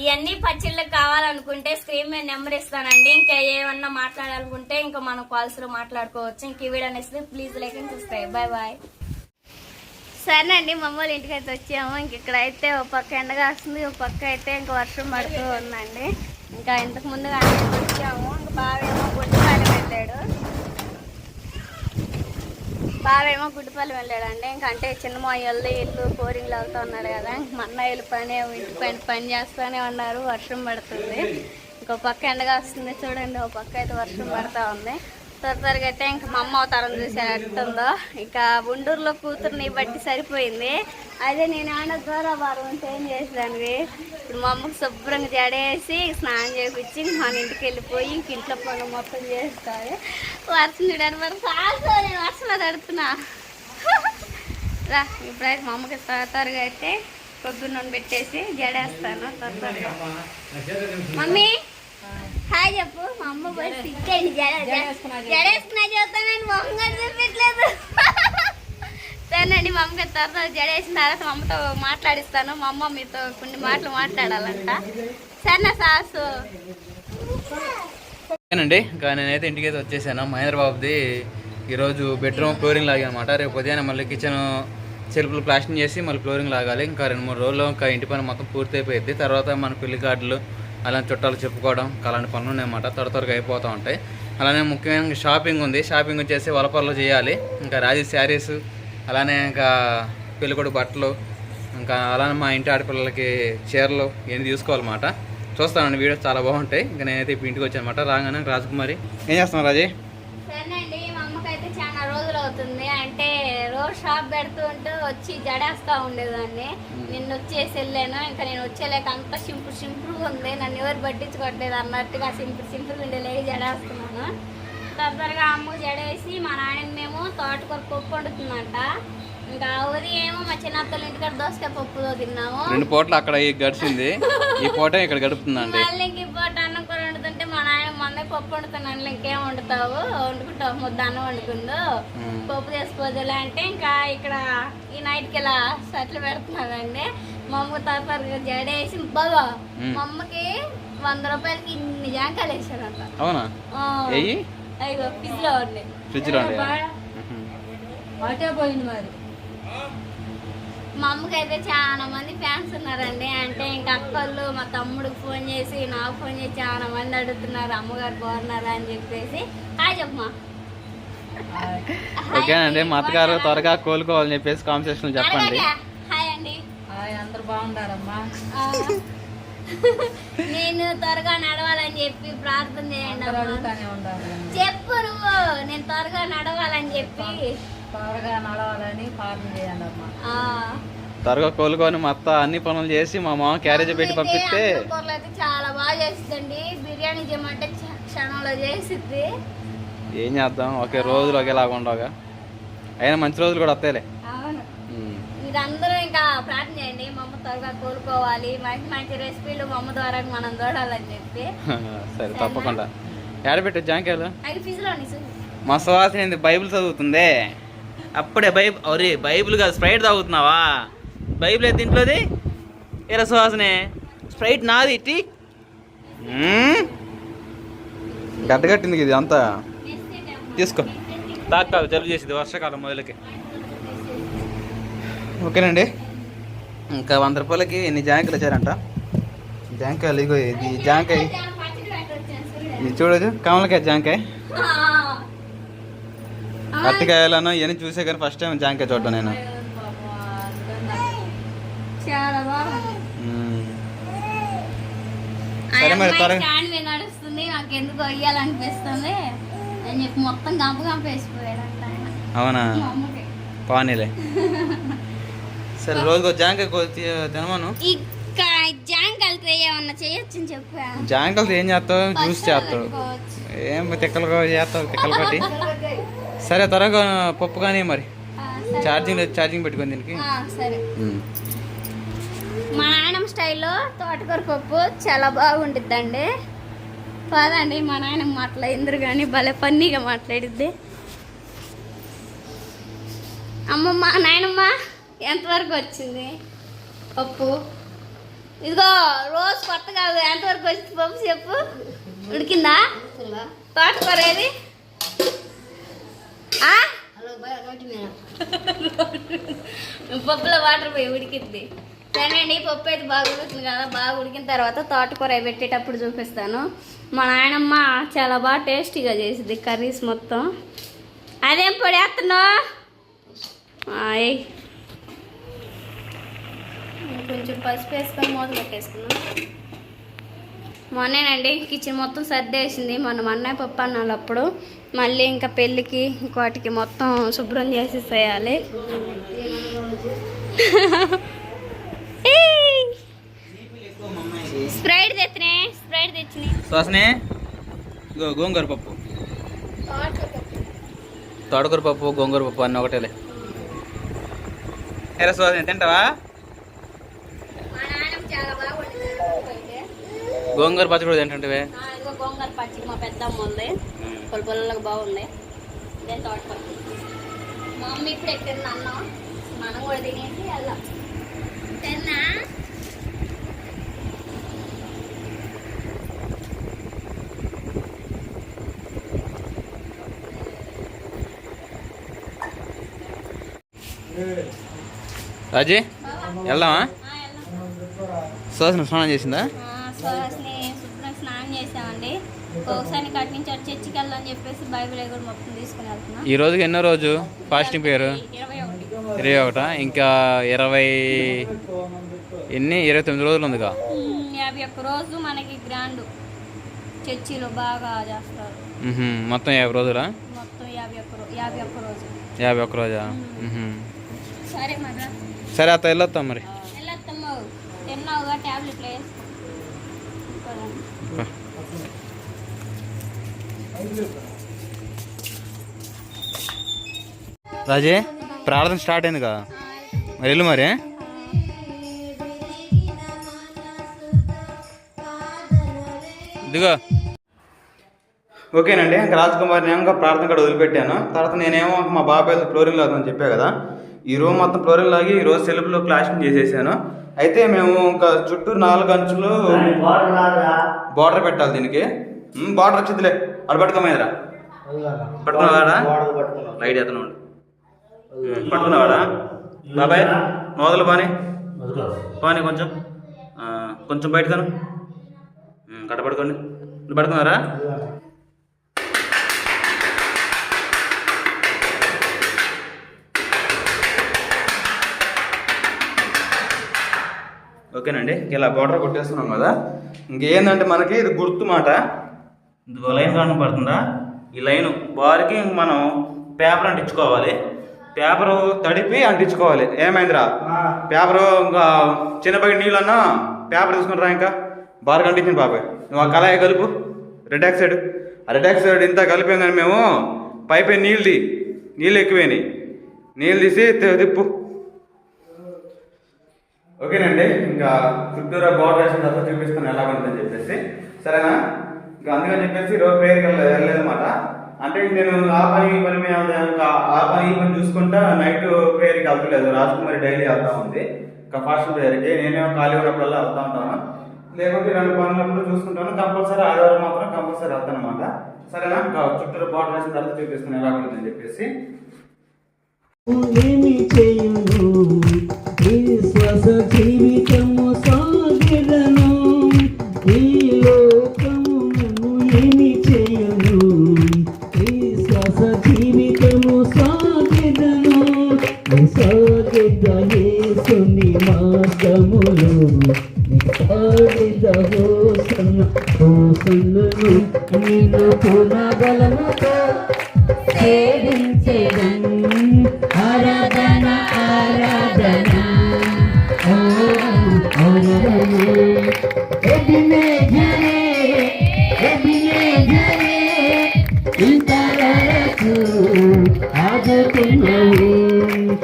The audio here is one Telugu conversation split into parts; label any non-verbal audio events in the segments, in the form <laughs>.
ఇవన్నీ పచ్చళ్ళు కావాలనుకుంటే స్క్రీన్ మీద నెంబర్ ఇస్తానండి. ఇంకా ఏమన్నా మాట్లాడాలనుకుంటే ఇంకా మనం కాల్స్లో మాట్లాడుకోవచ్చు. ఇంక వీడియో అనేసి please like and subscribe bye bye సరేనండి మమ్మల్ని ఇంటికి అయితే వచ్చాము. ఇంక ఇక్కడ అయితే ఒక పక్క ఎండగా వస్తుంది ఒక పక్క అయితే ఇంకా వర్షం పడుతూ ఉందండి. ఇంకా ఇంతకు ముందుగా వచ్చాము. ఇంకా బావేమో గుడ్డిపాలెం వెళ్ళాడు బావేమో గుడ్డిపల్లి వెళ్ళాడండి. ఇంకంటే అంటే చిన్న మొయ్యలు ఇల్లు కోరింగ్లు అవుతా ఉన్నాడు కదా. ఇంక పని ఇంటి పని పని చేస్తూనే ఉన్నారు. వర్షం పడుతుంది. ఇంకో పక్క ఎండగా వస్తుంది చూడండి. ఒక పక్క అయితే వర్షం పడతా ఉంది. తొందరగా అయితే ఇంకా మా అమ్మ అవతారం చూసాను ఎట్టుందో. ఇక కూతుర్ని బట్టి సరిపోయింది. అదే నేను ఆడ ద్వారా వారం ఏం చేసేదాన్ని ఇప్పుడు మా అమ్మకి శుభ్రంగా జడేసి స్నానం చేయించి మన ఇంటికి వెళ్ళిపోయి ఇంక ఇంట్లో పనులు మొత్తం చేస్తారు వర్షం చూడండి మరి కాదు నేను వర్షంలో తడుతున్నా రా ఇప్పుడైతే మా అమ్మకి త్వర త్వరగా అయితే పొద్దున్న పెట్టేసి జడేస్తాను త్వర త్వరగా. మమ్మీ! హాయ్ చెప్పు మా అమ్మ పోయి సిగ్గండి జడేసుకున్నా చెప్తానని మా అమ్మగారు చూపించలేదు. సరేనండి మా అమ్మగారు తర్వాత జడేసిన తర్వాత మా అమ్మతో మాట్లాడిస్తాను. మా అమ్మ మీతో కొన్ని మాటలు మాట్లాడాలంట. సరేనా సాసు? ఓకేనండి ఇంకా నేనైతే ఇంటికి అయితే వచ్చేసాను. మహేంద్ర బాబుది ఈరోజు బెడ్రూమ్ ఫ్లోరింగ్ లాగానమాట. రేపు ఉదయాన్నే మళ్ళీ కిచెన్ సెల్ఫ్లు ప్లాస్టింగ్ చేసి మళ్ళీ ఫ్లోరింగ్ లాగాలి. ఇంకా రెండు మూడు రోజుల్లో ఇంకా ఇంటి పని మొత్తం పూర్తి అయిపోయింది తర్వాత మన పెళ్ళి కార్డులు అలానే చుట్టాలు చెప్పుకోవడం అలాంటి పనులు ఉన్నాయన్నమాట త్వర త్వరగా అయిపోతూ ఉంటాయి. అలానే ముఖ్యమైన షాపింగ్ ఉంది. షాపింగ్ వచ్చేసి వలపర్లో చేయాలి. ఇంకా రాజీ శారీస్ అలానే ఇంకా పెళ్ళికొడు బట్టలు ఇంకా అలానే మా ఇంటి ఆడపిల్లలకి చీరలు ఇవన్నీ తీసుకోవాలన్నమాట. చూస్తానండి వీడియోస్ చాలా బాగుంటాయి. ఇంకా నేనైతే ఇప్పుడు ఇంటికి వచ్చాను రాగానే రాజకుమారి. ఏం చేస్తున్నావు రాజీ సరేనండి మా అమ్మకైతే చాలా రోజులు అవుతుంది. అంటే రోజు షాప్ పెడుతూ ఉంటూ వచ్చి జడేస్తా ఉండేదాన్ని. నిన్న వచ్చేసి వెళ్ళాను. ఇంకా నేను వచ్చేలేక అంత సింపుల్ సింపుల్గా ఉంది. నన్ను ఎవరు పట్టించుకోవట్లేదు అన్నట్టుగా సింపుల్ సింపుల్ ఉండే లేక జడేస్తున్నాను. తొందరగా అమ్మ జడేసి మా నాయన మేము తోటకూర పప్పు వండుతుందంట. ఇంకా ఉదయం ఏమో మా చిన్నత్తల ఇంటికాడ దోసకాయ పప్పుతో తిన్నాము. రెండు పూటలు అక్కడ గడిచింది. ఈ <laughs> పూట ఇక్కడ గడుపుతుందండి. మళ్ళీ ఇంక ఇప్పుడు అన్నం కూర వండుతుంటే మా నాయన మొన్నే పప్పు వండుతున్నాను ఇంకేం వండుతావు? వండుకుంటావు ముద్ద అన్నం వండుకుందు. పప్పు చేసుకోదులే అంటే ఇంకా ఇక్కడ ఈ నైట్కి ఇలా సెట్లు పెడుతున్నానండి. మా అమ్మ తరతరగా జడేసి బాబా. మా అమ్మకి వంద రూపాయలకి ఇన్ని జాంకాయలు వేసానంట అవునా? అయ్యో ఫ్రిడ్జ్లో ఉంది ఫ్రిడ్జ్లో ఉండే అటే పోయింది మరి. మా అమ్మకి అయితే చాలా మంది ఫ్యాన్స్ ఉన్నారండి. అంటే ఇంకా అక్కళ్ళు మా తమ్ముడికి ఫోన్ చేసి నాకు ఫోన్ చేసి చాలా మంది అడుగుతున్నారు అమ్మగారు బాగున్నారా? అని చెప్పేసి. హాయ్ చెప్పమా ఓకేనండి మా అత్తగారు త్వరగా కోలుకోవాలని చెప్పేసి కాన్వర్సేషన్ చెప్పండి. హాయ్ అండి. హాయ్ అందరు బాగుండారమ్మా ఆ, నేను త్వరగా నడవాలని చెప్పి ప్రార్థన చేయండి చెప్పు నువ్వు. నేను త్వరగా నడవాలని చెప్పి. త్వరగా నడవాలని ప్రార్థన చేయండి అమ్మా. ఆ, త్వరగా కోలుకొని మా అత్త అన్ని పనులు చేసి మా మామ క్యారేజ్ పెట్టి పంపిస్తే అన్నం కూరలు అయితే చాలా బాగా చేస్తుందండి బిర్యానీ చేయమంటే క్ష- క్షణంలో చేసిద్ది. ఏం చేద్దాం? ఒకే రోజులు ఒకేలాగా ఉండవుగా. అయినా మంచి రోజులు కూడా వస్తాయిలే. ఉమ్. మీరందరూ ఇంకా ప్రార్థన చేయండి. మా అమ్మ త్వరగా కోలుకోవాలి. మంచి మంచి రెసిపీలు మా అమ్మ ద్వారా మనం చూడాలని చెప్పి. <laughs> సరే తప్పకుండా. ఏడబెట్టు జాంకాయలు? అవి మా సువాసన బైబిల్ చదువుతుందే? అప్పుడే బైబిల్ ఒరే బైబిల్ కాదు స్ప్రైట్ తాగుతున్నావా? బైబిల్ అయితే ఇంట్లోది ఏరా సువాసనే స్ప్రైట్ నాది ఇట్టి గడ్డగట్టింది ఇది అంతా. తీసుకో. తాగు జలుబు చేసింది వర్షాకాలం మొదలకి. ఓకేనండి. ఇంకా వంద రూపాయలకి ఎన్ని జాంకాయలు వచ్చారంట జాంకాయలు ఇగో ఇది జాంకాయ. ఇది చూడదు కమలకాయ జాంకాయ. అరటికాయలను ఇవన్నీ చూసే కానీ ఫస్ట్ టైం జాంకాయ చూడటం నేను. సరే మరి త్వరగా. అవునా? పానీలే. <laughs> సరే రోజుకో జాంకాయ తినమను. జాంకాయలు ఏమన్నా చేయొచ్చు చెప్పా. ఏం చేస్తావు? జ్యూస్ చేస్తావు. ఏం తిక్కలు చేస్తావు? తిక్కలు కొట్టి. సరే త్వరగా పప్పు కానీ మరి. ఛార్జింగ్ ఛార్జింగ్ పెట్టుకొని దీనికి. మా నాయనమ్మ స్టైల్లో తోటకూర పప్పు చాలా బాగుంటుందండి. కాదండి మా నాయనమ్మ మాట్లాడిందరు కానీ భలే ఫన్నీగా మాట్లాడిద్ది. అమ్మమ్మ నాయనమ్మ. ఎంతవరకు వచ్చింది? పప్పు. ఇదిగో రోజు కొత్త కాదు ఎంతవరకు వచ్చింది పప్పు చెప్పు. ఉడికిందా? తోటకూర ఏది? పప్పులో వాటర్ పోయి ఉడికిద్ది. సరేనండి పప్పు అయితే బాగా ఉడుకుతుంది కదా బాగా ఉడికిన తర్వాత తోటకూర పెట్టేటప్పుడు చూపిస్తాను. మా నాయనమ్మ చాలా బాగా టేస్టీగా చేసింది కర్రీస్ మొత్తం. అదేం పొడి వేస్తున్నావు. కొంచెం పసుపు వేసుకొని మూత పెట్టేసుకున్నాం. మొన్నేనండి కిచెన్ మొత్తం సర్దేసింది. మొన్న అన్నయ్య పప్పు అన్నాళ్ళు అప్పుడు. మళ్ళీ ఇంకా పెళ్ళికి ఇంకోటికి మొత్తం శుభ్రం చేసేసేయాలి. స్ప్రైట్ తెచ్చినే స్ప్రైట్ ఇగో గోంగూర పప్పు. తోటకూర పప్పు గోంగూర పప్పు అన్నీ ఒకటేలే. ఎరా సుహాసిని తింటావా మా నాన్న చాలా బాగా వండుతారు పప్పు అయితే. గోంగూర పచ్చడి కూడా ఇదిగో గోంగూర పచ్చడి మా పెద్దమ్మ ఉంది. పొల పొలలకు బాగుంది. ఇదే తోటకూర మా మమ్మీ ఇప్పుడు ఎక్కడ అన్నం. మనం కూడా తినేసి వెళ్దాం తిన్నా? రాజీ వెళ్దామా? సుహాసిని స్నానం చేసిందా? స్వరస్ని శుభ్రం స్నానం చేసామండి. ఒకసారి కట్ నుంచి అటు చర్చికి వెళ్దామని చెప్పేసి బైబిల్ కూడా మొత్తం తీసుకుని వెళ్తున్నాం. ఈ రోజుకి ఎన్నో రోజు? ఫాస్టింగ్ పేరు? ఇరవై ఒకటి. ఇంకా ఇరవై ఎన్ని? ఇరవై తొమ్మిది రోజులు ఉందిగా? యాభై ఒక్క రోజు మనకి గ్రాండ్ చర్చిలో బాగా చేస్తారు. మొత్తం యాభై రోజులా? మొత్తం యాభై ఒక్క రో- యాభై ఒక్క రోజు. యాభై ఒక్క రోజా. సరే సరే అత్త వెళ్ళొస్తాం మరి. వెళ్ళొస్తాము తిన్నావుగా ట్యాబ్లెట్లు వేసుకో. రాజే ప్రార్థన స్టార్ట్ అయింది కదా మరి వెళ్ళు మరి. ఇదిగో. ఓకేనండి ఇంకా రాజ్ కుమార్ ప్రార్థన కూడా వదిలిపెట్టాను. తర్వాత నేనేమో మా బాబాయ్ ఫ్లోరింగ్ లాగుతుందని చెప్పా కదా. ఈ రూమ్ మొత్తం ఫ్లోరింగ్ లాగి ఈ రోజు సెల్ఫ్లో చేసేసాను. అయితే మేము ఇంకా చుట్టూ నాలుగు అంచులు బార్డర్ పెట్టాలి దీనికి. బార్డర్ వచ్చిందిలే. అడు పట్టుకోమేదరా? పట్టుకున్నావాడా? లైట్ ఎత్తను పట్టుకున్నావాడా? బాబాయ్ మొదలు బాని బాని కొంచెం. కొంచెం బయట తను కట్ట ఓకేనండి ఇలా బార్డర్ కొట్టేస్తున్నాం కదా. ఇంకేందంటే మనకి ఇది గుర్తు మాట. ఇది లైన్ కనపడుతుందా ఈ లైన్ బార్కి మనం పేపర్ అంటించుకోవాలి. పేపరు తడిపి అంటించుకోవాలి. ఏమైందిరా? పేపరు ఇంకా చిన్న బకెట్ నీళ్ళన్నా పేపర్ తీసుకుని ఇంకా? బార్ అంటించింది బాబాయ్. నువ్వు ఆ కళాయి కలుపు రెడ్ ఆక్సైడ్ ఆ రెడ్ ఆక్సైడ్ ఇంత కలిపాం కానీ మేము పైపై నీళ్ళు నీళ్ళు ఎక్కువైనాయి. నీళ్ళు తీసి తిప్పు. ఓకేనండి ఇంకా చుట్టూరా బోర్డర్ వేసిన తర్వాత చూపిస్తాను ఎలా ఉంటుందని చెప్పేసి. సరేనా? ఇంకా అందుకని చెప్పేసి రోజు ప్రేయర్కి వెళ్ళలేదన్నమాట. అంటే నేను ఆ పని ఈ పని మీద ఆ పని ఈ పని చూసుకుంటా నైట్ ప్రేయర్కి వెళ్తలేదు. రాజకుమారి డైలీ వెళ్తా ఉంది. ఇంకా ఫాస్ట్ ప్రేయర్కి నేనేమో ఖాళీ ఉన్నప్పుడల్లా వెళ్తా ఉంటాను. లేకుంటే రెండు పనులప్పుడు చూసుకుంటాను. కంపల్సరీ ఆదివారం మాత్రం కంపల్సరీ వెళ్తాను అనమాట సరేనా? ఇంకా చుట్టూరు బార్డర్ వేసిన తర్వాత చూపిస్తాను ఎలా ఉంటుందని చెప్పేసి. ఏమి చేయును?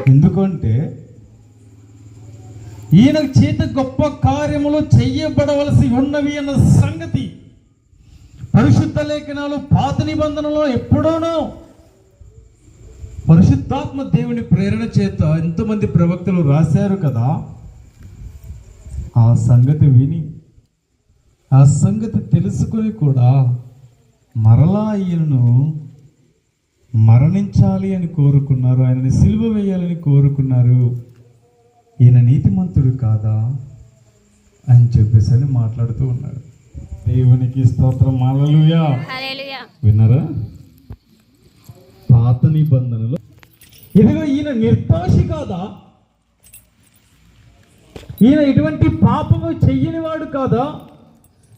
ఎందుకంటే ఈయన చేత గొప్ప కార్యములు చెయ్యబడవలసి ఉన్నవి అన్న సంగతి పరిశుద్ధ లేఖనాలు పాత నిబంధనలో ఎప్పుడోనో పరిశుద్ధాత్మ దేవుని ప్రేరణ చేత ఎంతమంది ప్రవక్తలు రాశారు కదా ఆ సంగతి విని ఆ సంగతి తెలుసుకొని కూడా మరలా ఈయనను మరణించాలి అని కోరుకున్నారు. ఆయనని సిలువ వేయాలని కోరుకున్నారు. ఈయన నీతిమంతుడు కాదా అని చెప్పేసి అని మాట్లాడుతూ ఉన్నాడు. దేవునికి స్తోత్రం. మాలలుయా విన్నారా? పాత నిబంధనలో. ఇదిగో ఈయన నిర్దోషి కాదా? ఈయన ఇటువంటి పాపము చెయ్యనివాడు కాదా?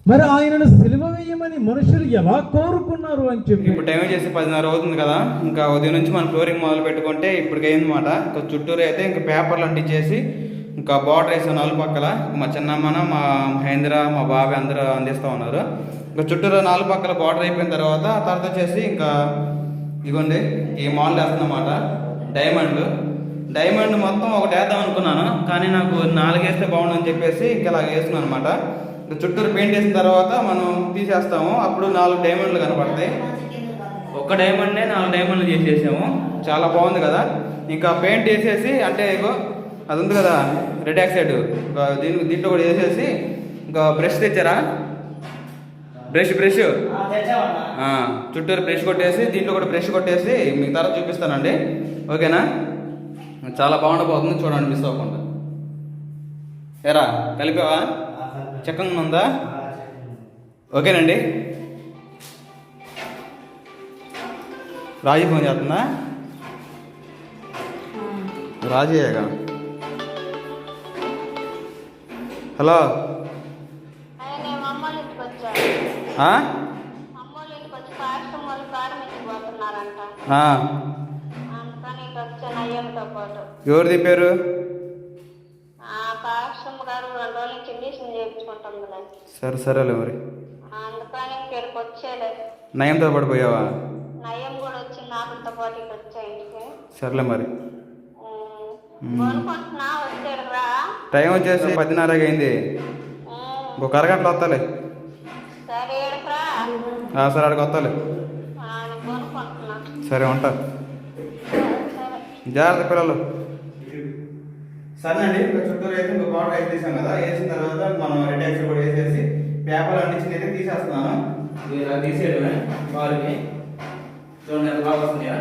మరి ఆయనను సిలువ వేయమని మనుషులు ఎలా కోరుకున్నారు అని చెప్పి. ఇప్పుడు టైం చేసి పదిన్నర అవుతుంది కదా ఇంకా ఉదయం నుంచి మనం ఫ్లోరింగ్ మొదలు పెట్టుకుంటే ఇప్పుడు అయిందన్నమాట. ఇంకా చుట్టూరు అయితే ఇంకా పేపర్లు అంటించేసి ఇంకా బార్డర్ వేసాం నాలుగు పక్కల మా చిన్నమ్మన మా మహేంద్ర మా బాబాయ్ అందరూ అందిస్తూ ఉన్నారు. ఇంకా చుట్టూరు నాలుగు పక్కల బార్డర్ అయిపోయిన తర్వాత తర్వాత వచ్చేసి ఇంకా ఇదిగోండి ఈ మాల్ వేస్తుందన్నమాట. డైమండ్ డైమండ్ మొత్తం ఒకటి వేద్దాం అనుకున్నాను కానీ నాకు నాలుగేస్తే బాగుండని చెప్పేసి ఇంకా ఇలా వేస్తున్నాను అనమాట చుట్టూరు పెయింట్ వేసిన తర్వాత మనం తీసేస్తాము. అప్పుడు నాలుగు డైమండ్లు కనపడతాయి. ఒక్క డైమండ్నే నాలుగు డైమండ్లు చేసేసాము. చాలా బాగుంది కదా. ఇంకా పెయింట్ వేసేసి అంటే అది ఉంది కదా రెడ్ ఆక్సైడ్ దీని దీంట్లో కూడా వేసేసి ఇంకా బ్రష్ తెచ్చారా? బ్రష్ బ్రష్ చుట్టూరు బ్రష్ కొట్టేసి దీంట్లో కూడా బ్రష్ కొట్టేసి మీకు తర్వాత చూపిస్తానండి. ఓకేనా? చాలా బాగుండబోతుంది చూడండి మిస్ అవ్వకుండా. ఏరా కలిపావా? చక్కగా ఉందా ఓకేనండి. రాజీ ఫోన్ చేస్తుందా? రాజీయేగా హలో. నేను అమ్మోళ్ళ సరే సరేలే మరి. అందుకని ఇక్కడికి వచ్చేలే నయంతో పడిపోయావా నయం కూడా వచ్చి నాకుతో పాటు ఇటు వచ్చా ఇంటికి. సర్లే మరి. కొనుక్కుంటున్నా టైం వచ్చేసి అయింది. ఉమ్, ఇంకొక అరగంటలో వస్తాలే. సరే ఏడుకురా ఆ, సరే అక్కడికి వస్తాలే. కొనుక్కుంటున్నా సరే ఉంటా. జాగ్రత్త పిల్లలు. సరేనండి ఇంకా చుట్టూరు అయితే ఇంకో బార్డర్ అయితే తీసాం కదా వేసిన తర్వాత మనం రెడ్ ఎక్స్ కూడా వేసేసి పేపర్ అంటించింది అయితే తీసేస్తున్నాను. ఇలా తీసేయడమే బాల్కి చూడండి ఎంత బాగా వస్తున్నాయా?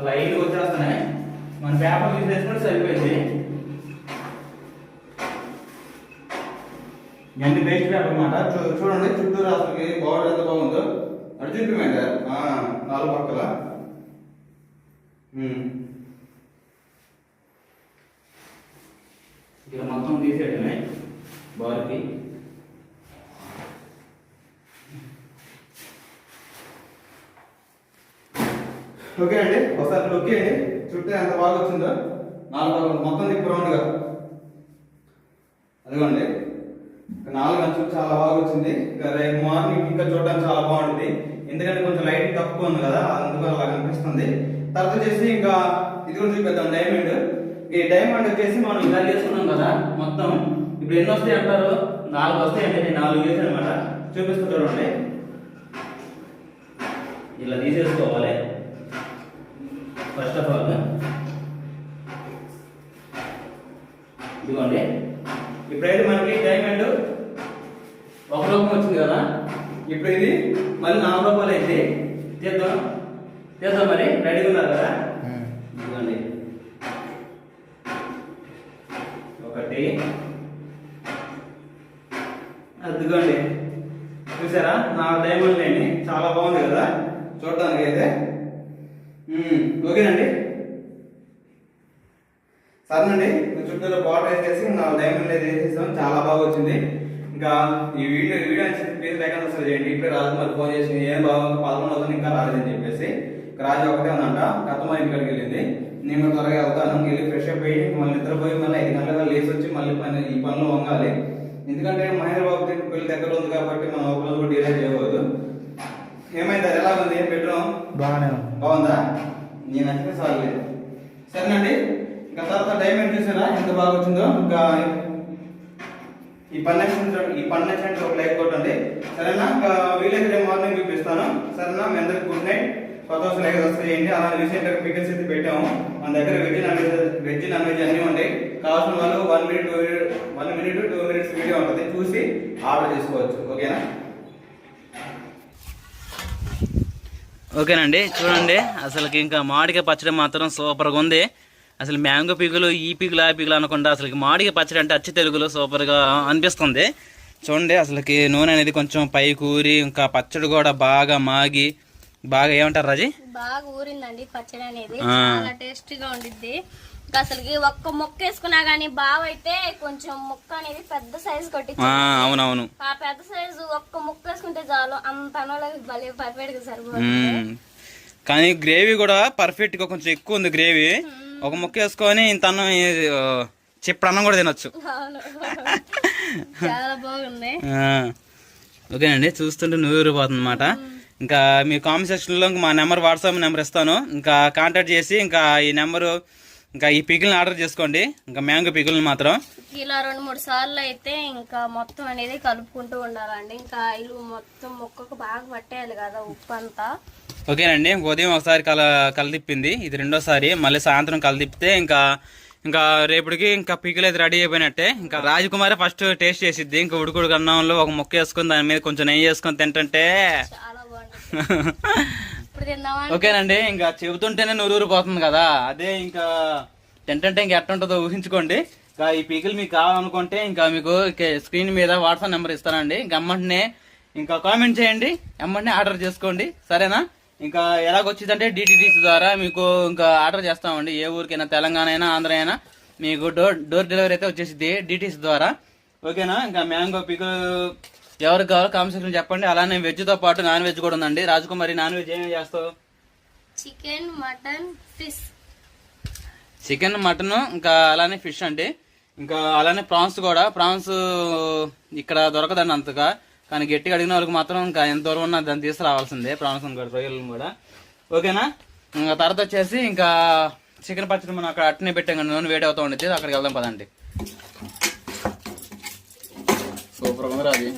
అలా ఐదు వచ్చేస్తున్నాయి. మన పేపర్ తీసేసుకుంటే సరిపోయింది. ఇవన్నీ వేస్ట్ పేపర్ అన్నమాట. చూ- చూడండి చుట్టూరు అసలుకి బార్డర్ ఎంత బాగుందో. అటు చూపిమండి నాలుగు పక్కల. ఇక్కడ మొత్తం తీసేయడమే. బార్కి ఓకే అండి ఒకసారి లుక్ చుట్టూ ఎంత బాగా వచ్చిందో. నాలుగు పక్కల మొత్తం తిప్పి రౌండ్గా. అదిగోండి. నాలుగు అంచులు చాలా బాగా వచ్చింది. ఇంకా రేపు మార్నింగ్ ఇంకా చూడడానికి చాలా బాగుంటుంది. ఎందుకంటే కొంచెం లైట్ తక్కువ ఉంది కదా అందుకు అలా కనిపిస్తుంది. తర్వాత వచ్చేసి ఇంకా ఇది కూడా చూపిద్దాం. డైమండ్. ఈ డైమండ్ వచ్చేసి మనం ఇలా చేసుకున్నాం కదా మొత్తం ఇప్పుడు ఎన్ని వస్తాయి అంటారు? నాలుగు వస్తాయి అంటే నేను నాలుగు వేసాను అనమాట చూపిస్తూ చూడండి. ఇలా తీసేసుకోవాలి. ఫస్ట్ ఆఫ్ ఆల్ ఇదిగోండి. ఇప్పుడైతే మనకి డైమండ్ ఒక రూపం వచ్చింది కదా? ఇప్పుడు ఇది మళ్ళీ నాలుగు రూపాయలు అయింది చేద్దాం చేద్దాం మరి. రెడీగా ఉన్నారు కదా? ఇదిగోండి ఒకటి అదిగోండి చూసారా నా డైమండ్ లేని చాలా బాగుంది కదా చూడడానికి అయితే మ్మ్. ఓకేనండి సరేనండి చుట్టూలో బాటర్ వేసేసి నా డైమండ్ అయితే వేసేసాం చాలా బాగా వచ్చింది. ఇంకా ఈ వీడియో వీడియో నచ్చితే ప్లీజ్ లైక్ సబ్స్క్రైబ్ చేయండి. ఇప్పుడే రాజు మరి ఫోన్ చేసి ఏం బాగుంది పదకొండు అవుతుంది ఇంకా రాలేదని చెప్పేసి రాజు ఒకటే ఉందంట. కత్తమ్మ ఇంటికి వెళ్ళింది. నేను త్వరగా వెళ్తాను వెళ్ళి ఫ్రెష్ అప్ అయ్యి మళ్ళీ నిద్రపోయి మళ్ళీ ఐదు గంటలుగా లేచి వచ్చి మళ్ళీ పని ఈ పనులు వంగాలి. ఎందుకంటే మహేంద్ర బాబు పెళ్ళి దగ్గర ఉంది కాబట్టి మనం ఒక రోజు కూడా డిలే చేయకూడదు. ఏమైంది ఎలా ఉంది? బెడ్రూమ్ బాగానే బాగుందా? నేను నచ్చితే చాలు సరేనండి. ఇంకా తర్వాత డైమండ్ చూసారా? ఎంత బాగా వచ్చిందో? ఇంకా ఈ పని ఈ పని ఒక లైక్ కొట్టండి. సరేనా? ఇంకా వీలైతే రేపు మార్నింగ్ చూపిస్తాను సరేనా? మీ అందరికి గుడ్ నైట్. కొత్త వస్తు లైక్ వస్తాయండి అలా రీసెంట్గా పికల్స్ అయితే పెట్టాము. మన దగ్గర veg non veg veg non veg అన్నీ ఉంటాయి కావాల్సిన వాళ్ళు one minute two one minute two minutes video ఉంటుంది. చూసి ఆర్డర్ చేసుకోవచ్చు ఓకేనా? ఓకేనండి. చూడండి. అసలుకి ఇంకా మామిడికాయ పచ్చడి మాత్రం సూపర్గా ఉంది. అసలు మ్యాంగో పీకులు ఈ పీకులు ఆ పీకులు అనకుండా అసలుకి మామిడికాయ పచ్చడి అంటే అచ్చి తెలుగులో సూపర్గా అనిపిస్తుంది. చూడండి అసలుకి నూనె అనేది కొంచెం పై కూరి ఇంకా పచ్చడి కూడా బాగా మాగి బాగా ఏమంటారు రాజీ? బాగా ఊరిందండి పచ్చడి అనేది. చాలా టేస్టీగా ఉండిద్ది. అసలుకి ఒక్క ముక్క వేసుకున్నా గానీ బావ అయితే కొంచెం ముక్క అనేది పెద్ద సైజు కొట్టి అవునవును. ఆ పెద్ద సైజు ఒక్క ముక్క వేసుకుంటే చాలు అంత భలే పర్ఫెక్ట్గా సరిపోతుంది. కానీ గ్రేవీ కూడా పర్ఫెక్ట్గా కొంచెం ఎక్కువ ఉంది గ్రేవీ ఒక ముక్క వేసుకొని ఇంత అన్నం చిప్పుడు అన్నం కూడా తినొచ్చు. ఓకేనండి చూస్తుంటే నూరిపోతుంది అనమాట ఇంకా మీ కామెంట్ సెక్షన్లో మా నెంబర్ వాట్సాప్ నెంబర్ ఇస్తాను. ఇంకా కాంటాక్ట్ చేసి ఇంకా ఈ నెంబరు ఇంకా ఈ పికిల్ని ఆర్డర్ చేసుకోండి. ఇంకా మ్యాంగో పికిల్ని మాత్రం. ఇలా రెండు మూడు సార్లు అయితే ఇంకా మొత్తం అనేది కలుపుకుంటూ ఉండాలండి. ఇంకా ఇల్లు మొత్తం ముక్కకు బాగా పట్టేయాలి కదా ఉప్పు అంతా ఓకేనండి ఇంక ఉదయం ఒకసారి కల కలదిప్పింది. ఇది రెండోసారి మళ్ళీ సాయంత్రం కలదిప్పితే ఇంకా ఇంకా రేపటికి ఇంకా పికిల్ అయితే రెడీ అయిపోయినట్టే. ఇంకా రాజకుమారి ఫస్ట్ టేస్ట్ చేసిద్ది. ఇంకా ఉడుకుడు అన్నంలో ఒక ముక్క వేసుకొని దాని మీద కొంచెం నెయ్యి వేసుకొని తింటుంటే. ఓకేనండి ఇంకా చెబుతుంటేనే నూరూరు పోతుంది కదా. అదే ఇంకా తింటుంటే ఇంకా ఎట్ట ఉంటుందో ఊహించుకోండి. ఇంకా ఈ పీకిల్ మీకు కావాలనుకుంటే ఇంకా మీకు స్క్రీన్ మీద వాట్సాప్ నెంబర్ ఇస్తానండి. ఇంకా అమ్మంటనే ఇంకా కామెంట్ చేయండి. అమ్మంటనే ఆర్డర్ చేసుకోండి. సరేనా? ఇంకా ఎలాగొచ్చిందంటే డిటిడిసి ద్వారా మీకు ఇంకా ఆర్డర్ చేస్తామండి. ఏ ఊరికైనా తెలంగాణ అయినా ఆంధ్ర అయినా మీకు డోర్ డోర్ డెలివరీ అయితే వచ్చేసింది డిటిసి ద్వారా. ఓకేనా? ఇంకా మ్యాంగో పికల్ ఎవరికి కావాలో కామెంట్ సెక్షన్ చెప్పండి. అలానే వెజ్తో పాటు నాన్ వెజ్ కూడా ఉందండి. రాజకుమారి నాన్ వెజ్ ఏమేమి చేస్తావు? Chicken mutton fish. Chicken mutton ఇంకా అలానే ఫిష్ అండి. ఇంకా అలానే ప్రాన్స్ కూడా. ప్రాన్స్ ఇక్కడ దొరకదండి అంతగా. కానీ గట్టిగా అడిగిన వాళ్ళకి మాత్రం ఇంకా ఎంత దూరం ఉన్నా దాన్ని తీసుకురావాల్సిందే. ప్రాన్స్ కూడా రొయ్యలను కూడా. ఓకేనా? ఇంకా తర్వాత వచ్చేసి ఇంకా చికెన్ పచ్చడి మనం అక్కడ అట్టనే పెట్టాం కానీ నూనె వేడి అవుతా ఉండేది అక్కడికి వెళ్దాం పదండి. సూపర్ ఉంది అది.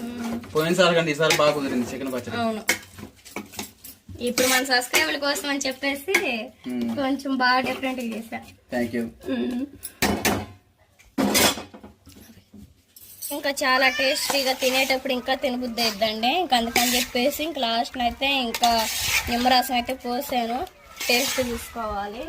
పోయినసారి కంటే ఈసారి బాగా కుదిరింది చికెన్ పచ్చడి. అవును. ఇప్పుడు మన సబ్స్క్రైబర్ల కోసం అని చెప్పేసి. కొంచెం బాగా డిఫరెంట్గా చేశా. Thank you hmm. ఇంకా చాలా టేస్టీగా తినేటప్పుడు ఇంకా తినబుద్ది అవుతుందండి ఇంకా అందుకని చెప్పేసి ఇంక లాస్ట్ అయితే ఇంకా నిమ్మరసం అయితే పోసాను. టేస్ట్ చూసుకోవాలి.